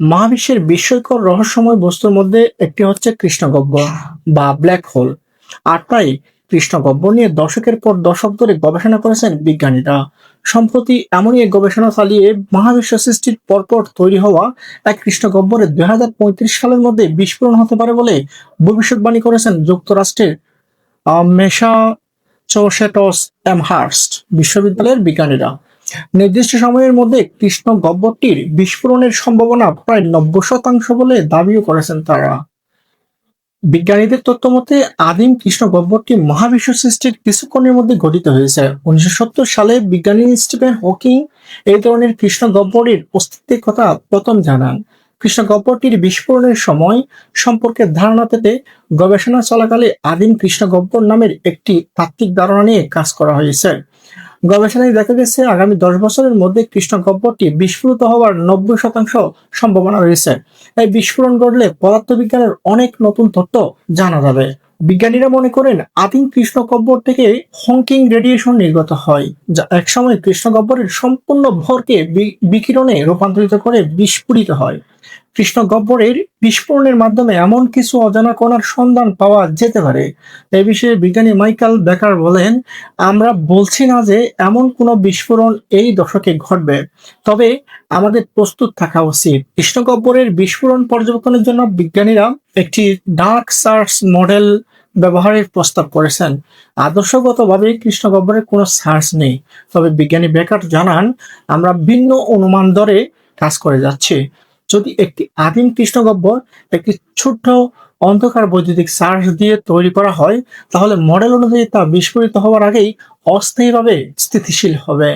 মহাবিশ্বের বিস্ময়কর রহস্যময় বস্তুর মধ্যে একটি হচ্ছে কৃষ্ণগহ্বর বা ব্ল্যাক হোল আর তাই কৃষ্ণগহ্বর নিয়ে দশকের পর দশক ধরে গবেষণা করেছেন বিজ্ঞানীরা। সম্প্রতি এমনই এক গবেষণা চালিয়ে মহাবিশ্ব সৃষ্টির পরপর তৈরি হওয়া এক কৃষ্ণগহ্বরের দুই হাজার পঁয়ত্রিশ সালের মধ্যে বিস্ফোরণ হতে পারে বলে ভবিষ্যৎবাণী করেছেন যুক্তরাষ্ট্রের মেশা চোসেটস এমহার্স্ট বিশ্ববিদ্যালয়ের বিজ্ঞানীরা। নির্দিষ্ট সময়ের মধ্যে কৃষ্ণ গহ্বরটির বিস্ফোরণের সম্ভাবনা প্রায় নব্বই শতাংশ বলে দাবিও করেছেন তারা। বিজ্ঞানীদের তথ্য মতে, আদিম কৃষ্ণ গহ্বরটি মহাবিশ্ব সৃষ্টির কিছুক্ষণের মধ্যে গঠিত হয়েছে। উনিশশো সত্তর সালে বিজ্ঞানী স্টিফেন হকিং এই ধরনের কৃষ্ণ গহ্বরের অস্তিত্বের কথা প্রথম জানান। কৃষ্ণ গহ্বরটির বিস্ফোরণের সময় সম্পর্কে ধারণা পেতে গবেষণা চলাকালে আদিম কৃষ্ণ গহ্বর নামের একটি তাত্ত্বিক ধারণা নিয়ে কাজ করা হয়েছে। গবেষণায় দেখা গেছে, আগামী দশ বছরের মধ্যে কৃষ্ণ গহ্বরটি বিস্ফোরিত হওয়ার নব্বই শতাংশ সম্ভাবনা রয়েছে। এই বিস্ফোরণ ঘটলে পদার্থবিজ্ঞানের অনেক নতুন তথ্য জানা যাবে। বিজ্ঞানীরা মনে করেন, আদিম কৃষ্ণ গহ্বর থেকে হংকিং রেডিয়েশন নির্গত হয়, যা একসময় কৃষ্ণ গহ্বরের সম্পূর্ণ ভরকে বিকিরণে রূপান্তরিত করে বিস্ফোরিত হয়। কৃষ্ণ গহ্বরের বিস্ফোরণের মাধ্যমে এমন কিছু অজানা কণার সন্ধান পাওয়া যেতে পারে। এ বিষয়ে বিজ্ঞানী মাইকেল বেকার বলেন, আমরা বলছি না যে এমন কোনো বিস্ফোরণ এই দশকে ঘটবে, তবে আমাদের প্রস্তুত থাকা উচিত। কৃষ্ণগহ্বরের বিস্ফোরণ পর্যবেক্ষণের জন্য বিজ্ঞানীরা একটি ডার্ক সার্চ মডেল ব্যবহারের প্রস্তাব করেছেন। আদর্শগতভাবে কৃষ্ণগহ্বরের কোনো সার্চ নেই, তবে বিজ্ঞানী বেকার জানান, আমরা ভিন্ন অনুমান ধরে কাজ করে যাচ্ছি। যদি একটি আদিম কৃষ্ণগহ্বর একটি ছোট্ট অন্ধকার বৈদ্যুতিক চার্জ দিয়ে তৈরি করা হয়, তাহলে মডেল অনুযায়ী তা বিস্ফোরিত হওয়ার আগেই অস্থায়ীভাবে স্থিতিশীল হবে।